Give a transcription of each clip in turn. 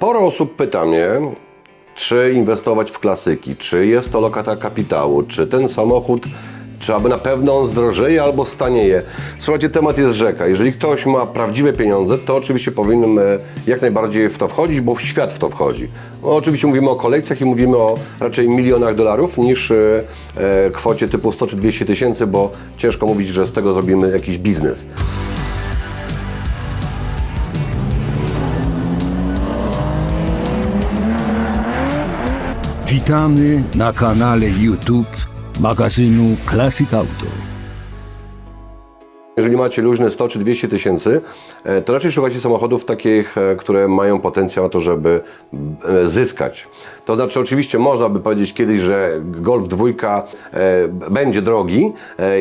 Sporo osób pyta mnie, czy inwestować w klasyki, czy jest to lokata kapitału, czy ten samochód, czy aby na pewno on zdrożeje albo stanieje. Słuchajcie, temat jest rzeka. Jeżeli ktoś ma prawdziwe pieniądze, to oczywiście powinien e, jak najbardziej w to wchodzić, bo świat w to wchodzi. No, oczywiście mówimy o kolekcjach i mówimy o raczej milionach dolarów niż e, e, kwocie typu 100 czy 200 tysięcy, bo ciężko mówić, że z tego zrobimy jakiś biznes. Witamy na kanale YouTube magazynu Classic Auto. Jeżeli macie luźne 100 czy 200 tysięcy, e, to raczej szukacie samochodów takich, e, które mają potencjał na to, żeby e, zyskać. To znaczy, oczywiście można by powiedzieć kiedyś, że Golf dwójka e, będzie drogi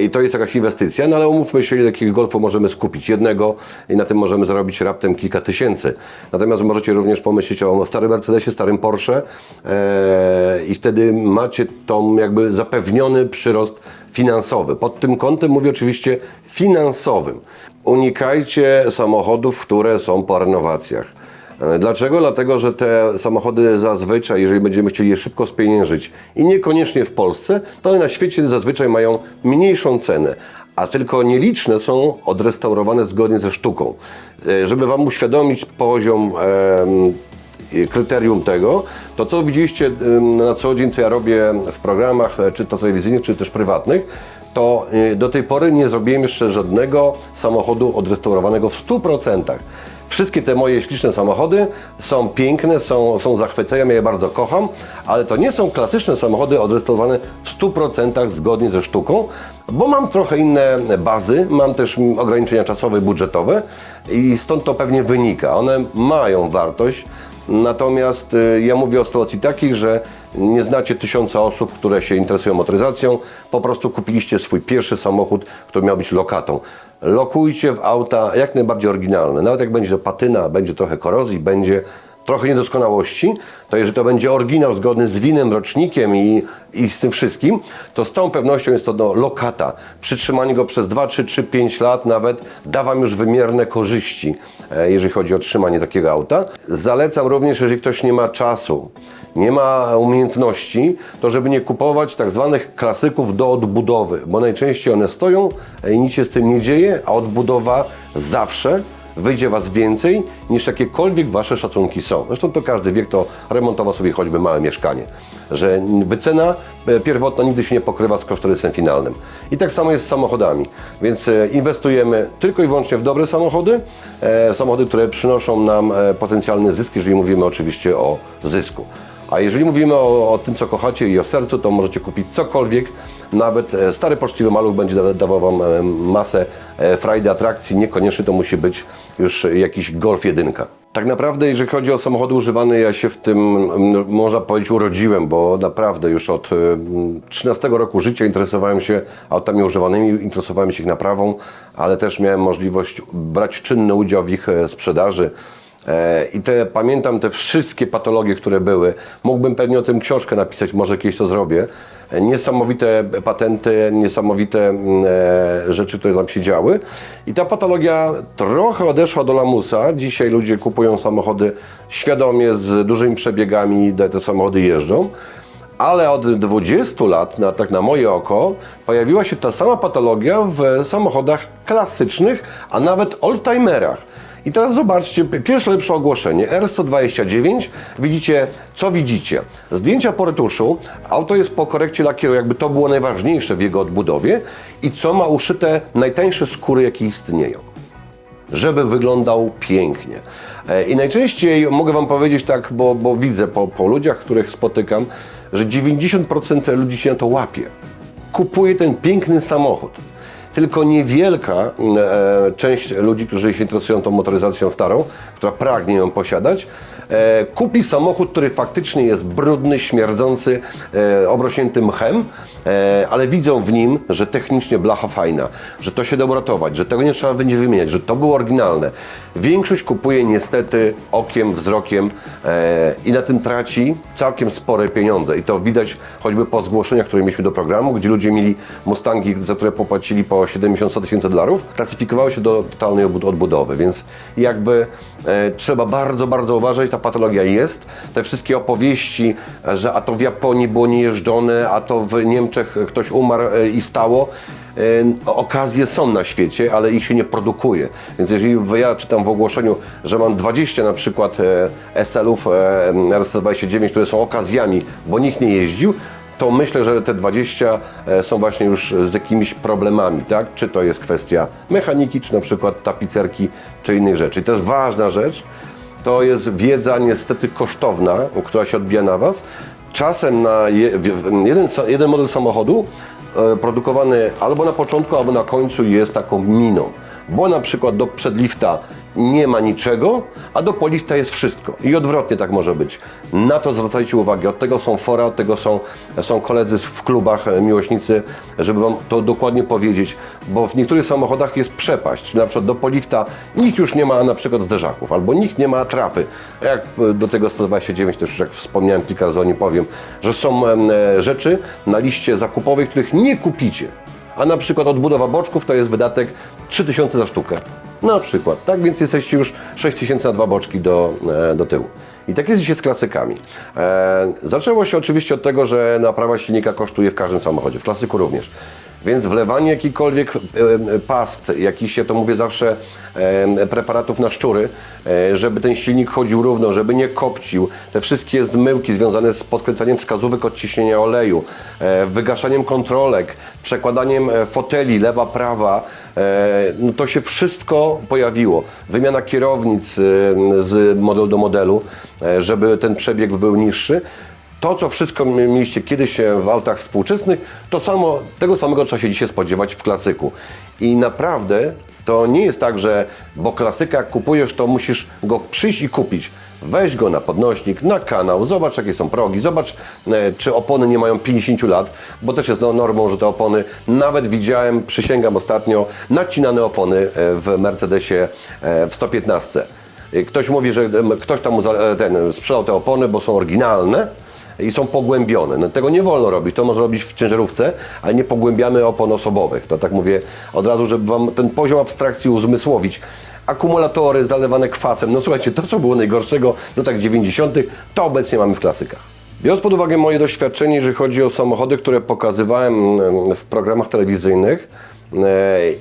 i to jest jakaś inwestycja, no ale umówmy się, ile takiego Golfu możemy skupić. Jednego i na tym możemy zarobić raptem kilka tysięcy. Natomiast możecie również pomyśleć o starym Mercedesie, starym Porsche i wtedy macie tą jakby zapewniony przyrost finansowy. Pod tym kątem mówię oczywiście finansowym. Unikajcie samochodów, które są po renowacjach. E, Dlaczego? Dlatego, że te samochody zazwyczaj, jeżeli będziemy chcieli je szybko spieniężyć i niekoniecznie w Polsce, to one na świecie zazwyczaj mają mniejszą cenę, a tylko nieliczne są odrestaurowane zgodnie ze sztuką. E, Żeby Wam uświadomić poziom kryterium tego, to co widzieliście na co dzień, co ja robię w programach, e, czy to telewizyjnych, czy też prywatnych, to y, do tej pory nie zrobiłem jeszcze żadnego samochodu odrestaurowanego w 100%. Wszystkie te moje śliczne samochody są piękne, są, są zachwycające, ja je bardzo kocham, ale to nie są klasyczne samochody odrestaurowane w 100% zgodnie ze sztuką, bo mam trochę inne bazy, mam też ograniczenia czasowe budżetowe i stąd to pewnie wynika. One mają wartość, Natomiast y, ja mówię o sytuacji takiej, że nie znacie tysiąca osób, które się interesują motoryzacją, po prostu kupiliście swój pierwszy samochód, który miał być lokatą. Lokujcie w auta jak najbardziej oryginalne. Nawet jak będzie to patyna, będzie trochę korozji, będzie trochę niedoskonałości, to jeżeli to będzie oryginał zgodny z winem, rocznikiem i, i z tym wszystkim, to z całą pewnością jest to no, lokata. Przytrzymanie go przez 2, 3, 3, 5 lat nawet da Wam już wymierne korzyści, e, jeżeli chodzi o trzymanie takiego auta. Zalecam również, jeżeli ktoś nie ma czasu, nie ma umiejętności, to żeby nie kupować tak zwanych klasyków do odbudowy, bo najczęściej one stoją e, i nic się z tym nie dzieje, a odbudowa zawsze wyjdzie Was więcej niż jakiekolwiek Wasze szacunki są. Zresztą to każdy wie, kto remontował sobie choćby małe mieszkanie, że wycena e, pierwotna nigdy się nie pokrywa z kosztorysem finalnym. I tak samo jest z samochodami. Więc e, inwestujemy tylko i wyłącznie w dobre samochody, e, samochody, które przynoszą nam potencjalny zysk, jeżeli mówimy oczywiście o zysku. A jeżeli mówimy o, o tym, co kochacie i o sercu, to możecie kupić cokolwiek. Nawet e, stary poczciwy maluch będzie da, dawał Wam e, masę e, frajdy, atrakcji. Niekoniecznie to musi być już jakiś Golf jedynka. Tak naprawdę, jeżeli chodzi o samochody używane, ja się w tym, można powiedzieć, urodziłem, bo naprawdę już od mm, 13 roku życia interesowałem się autami używanymi, interesowałem się ich naprawą, ale też miałem możliwość brać czynny udział w ich sprzedaży. E, I te, pamiętam te wszystkie patologie, które były. Mógłbym pewnie o tym książkę napisać, może kiedyś to zrobię. E, Niesamowite patenty, niesamowite mm, e, rzeczy, które tam się działy. I ta patologia trochę odeszła do lamusa. Dzisiaj ludzie kupują samochody świadomie, z dużymi przebiegami, te samochody jeżdżą. Ale od 20 lat, na, tak na moje oko, pojawiła się ta sama patologia w samochodach klasycznych, a nawet oldtimerach. I teraz zobaczcie, pierwsze lepsze ogłoszenie, R129, widzicie, co widzicie? Zdjęcia po retuszu, auto jest po korekcie lakieru, jakby to było najważniejsze w jego odbudowie i co ma uszyte najtańsze skóry, jakie istnieją żeby wyglądał pięknie. E, I najczęściej mogę Wam powiedzieć tak, bo, bo widzę po, po ludziach, których spotykam, że 90% ludzi się na to łapie. Kupuje ten piękny samochód. Tylko niewielka e, część ludzi, którzy się interesują tą motoryzacją starą, która pragnie ją posiadać, e, kupi samochód, który faktycznie jest brudny, śmierdzący, e, obrośnięty mchem, e, ale widzą w nim, że technicznie blacha fajna, że to się da uratować, że tego nie trzeba będzie wymieniać, że to było oryginalne. Większość kupuje niestety okiem, wzrokiem e, i na tym traci całkiem spore pieniądze. I to widać choćby po zgłoszeniach, które mieliśmy do programu, gdzie ludzie mieli Mustangi, za które popłacili po po 70-100 tysięcy dolarów, klasyfikowały się do totalnej odbudowy, więc jakby e, trzeba bardzo, bardzo uważać, ta patologia jest. Te wszystkie opowieści, że a to w Japonii było niejeżdżone, a to w Niemczech ktoś umarł e, i stało. E, Okazje są na świecie, ale ich się nie produkuje. Więc jeżeli ja czytam w ogłoszeniu, że mam 20 na przykład e, SL-ów e, RS-29, które są okazjami, bo nikt nie jeździł, to myślę, że te 20 e, są właśnie już z jakimiś problemami, tak? Czy to jest kwestia mechaniki, czy na przykład tapicerki, czy innych rzeczy. I też ważna rzecz, to jest wiedza niestety kosztowna, która się odbija na Was. Czasem na je, jeden, jeden model samochodu e, produkowany albo na początku, albo na końcu jest taką miną. Bo na przykład do przedlifta nie ma niczego, a do polifta jest wszystko. I odwrotnie tak może być. Na to zwracajcie uwagę. Od tego są fora, od tego są, są koledzy w klubach, e, miłośnicy, żeby Wam to dokładnie powiedzieć, bo w niektórych samochodach jest przepaść. Na przykład do polifta nikt już nie ma na przykład zderzaków, albo nikt nie ma trapy. Jak e, do tego 129 też już jak wspomniałem kilka razy o nim powiem, że są e, rzeczy na liście zakupowej, których nie kupicie. A na przykład odbudowa boczków to jest wydatek 3000 za sztukę. Na przykład, tak? Więc jesteście już 6000 na dwa boczki do, e, do tyłu. I tak jest dzisiaj z klasykami. E, zaczęło się oczywiście od tego, że naprawa silnika kosztuje w każdym samochodzie, w klasyku również. Więc wlewanie jakikolwiek past, jakiś, ja to mówię zawsze, preparatów na szczury, e, żeby ten silnik chodził równo, żeby nie kopcił, te wszystkie zmyłki związane z podkręcaniem wskazówek odciśnienia oleju, e, wygaszaniem kontrolek, przekładaniem e, foteli lewa, prawa, no to się wszystko pojawiło. Wymiana kierownic z modelu do modelu, żeby ten przebieg był niższy. To, co wszystko mieliście kiedyś e, w autach współczesnych, to samo, tego samego trzeba się dzisiaj spodziewać w klasyku. I naprawdę to nie jest tak, że bo klasyka kupujesz, to musisz go przyjść i kupić. Weź go na podnośnik, na kanał, zobacz jakie są progi, zobacz e, czy opony nie mają 50 lat, bo też jest no, normą, że te opony, nawet widziałem, przysięgam ostatnio, nacinane opony e, w Mercedesie w 115. E, Ktoś mówi, że ktoś tam ten, sprzedał te opony, bo są oryginalne, i są pogłębione. No, tego nie wolno robić. To można robić w ciężarówce, ale nie pogłębiamy opon osobowych. To tak mówię od razu, żeby Wam ten poziom abstrakcji uzmysłowić. Akumulatory zalewane kwasem. No słuchajcie, to co było najgorszego w latach 90., to obecnie mamy w klasykach. Biorąc pod uwagę moje doświadczenie, jeżeli chodzi o samochody, które pokazywałem mm, w programach telewizyjnych,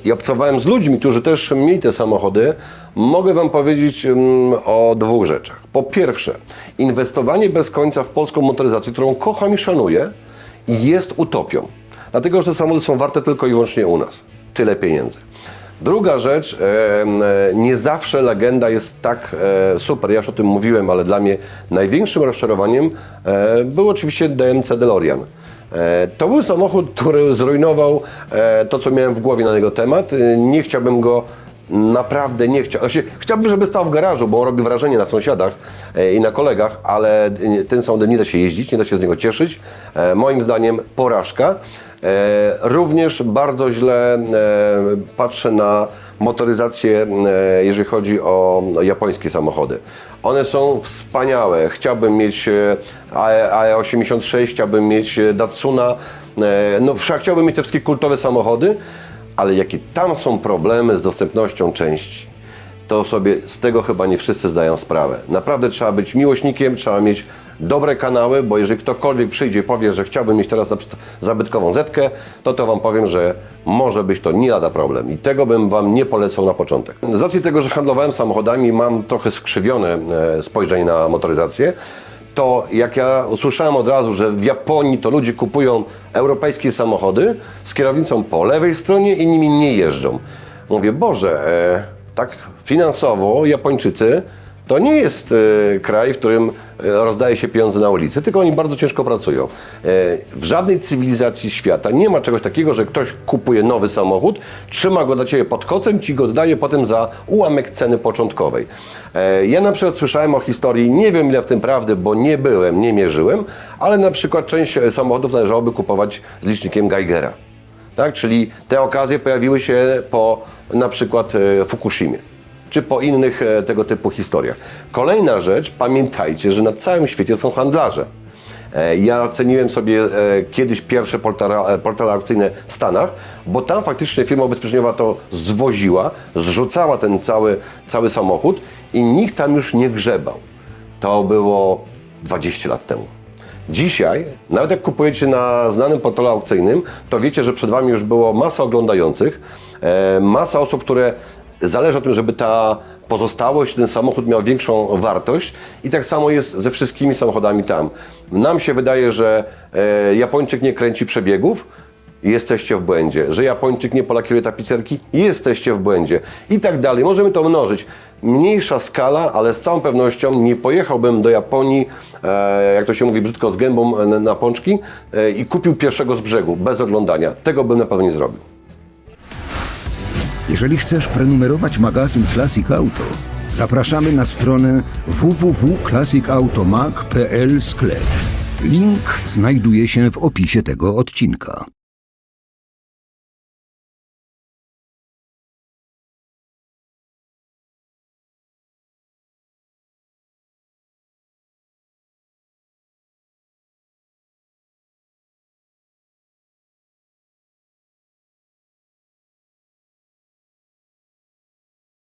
i obcowałem z ludźmi, którzy też mieli te samochody, mogę Wam powiedzieć mm, o dwóch rzeczach. Po pierwsze, inwestowanie bez końca w polską motoryzację, którą kocham i szanuję, jest utopią. Dlatego, że te samochody są warte tylko i wyłącznie u nas. Tyle pieniędzy. Druga rzecz, e, e, nie zawsze legenda jest tak e, super, ja już o tym mówiłem, ale dla mnie największym rozczarowaniem e, był oczywiście DMC DeLorean. E, To był samochód, który zrujnował e, to, co miałem w głowie na jego temat. E, Nie chciałbym go naprawdę nie chciał. Znaczy, chciałbym, żeby stał w garażu, bo on robi wrażenie na sąsiadach i na kolegach, ale tym samochodem nie da się jeździć, nie da się z niego cieszyć. Moim zdaniem porażka. E, Również bardzo źle e, patrzę na motoryzację, e, jeżeli chodzi o japońskie samochody. One są wspaniałe. Chciałbym mieć e, AE 86 chciałbym mieć Datsuna. No, chciałbym mieć te wszystkie kultowe samochody, ale jakie tam są problemy z dostępnością części, to sobie z tego chyba nie wszyscy zdają sprawę. Naprawdę trzeba być miłośnikiem, trzeba mieć dobre kanały, bo jeżeli ktokolwiek przyjdzie i powie, że chciałbym mieć teraz zabytkową zetkę, to to Wam powiem, że może być to nie lada problem i tego bym Wam nie polecał na początek. Z racji tego, że handlowałem samochodami, mam trochę skrzywione e, spojrzenie na motoryzację, to jak ja usłyszałem od razu, że w Japonii to ludzie kupują europejskie samochody z kierownicą po lewej stronie i nimi nie jeżdżą. Mówię, Boże, e, tak finansowo Japończycy to nie jest e, kraj, w którym e, rozdaje się pieniądze na ulicy, tylko oni bardzo ciężko pracują. E, w żadnej cywilizacji świata nie ma czegoś takiego, że ktoś kupuje nowy samochód, trzyma go dla Ciebie pod kocem, Ci go oddaje potem za ułamek ceny początkowej. Ja na przykład słyszałem o historii, nie wiem ile w tym prawdy, bo nie byłem, nie mierzyłem, ale na przykład część samochodów należałoby kupować z licznikiem Geigera. Tak? Czyli te okazje pojawiły się po na przykład e, Fukushimie czy po innych e, tego typu historiach. Kolejna rzecz, pamiętajcie, że na całym świecie są handlarze. E, Ja ceniłem sobie kiedyś pierwsze portale, portale aukcyjne w Stanach, bo tam faktycznie firma ubezpieczeniowa to zwoziła, zrzucała ten cały, cały samochód i nikt tam już nie grzebał. To było 20 lat temu. Dzisiaj, nawet jak kupujecie na znanym portalu aukcyjnym, to wiecie, że przed Wami już było masa oglądających, e, masa osób, które zależy o tym, żeby ta pozostałość, ten samochód miał większą wartość i tak samo jest ze wszystkimi samochodami tam. Nam się wydaje, że e, Japończyk nie kręci przebiegów, jesteście w błędzie, że Japończyk nie polakieruje tapicerki, jesteście w błędzie i tak dalej. Możemy to mnożyć. Mniejsza skala, ale z całą pewnością nie pojechałbym do Japonii, e, jak to się mówi brzydko, z gębą na, pączki e, i kupił pierwszego z brzegu, bez oglądania. Tego bym na pewno nie zrobił. Jeżeli chcesz prenumerować magazyn Classic Auto, zapraszamy na stronę www.classicautomag.pl sklep. Link znajduje się w opisie tego odcinka.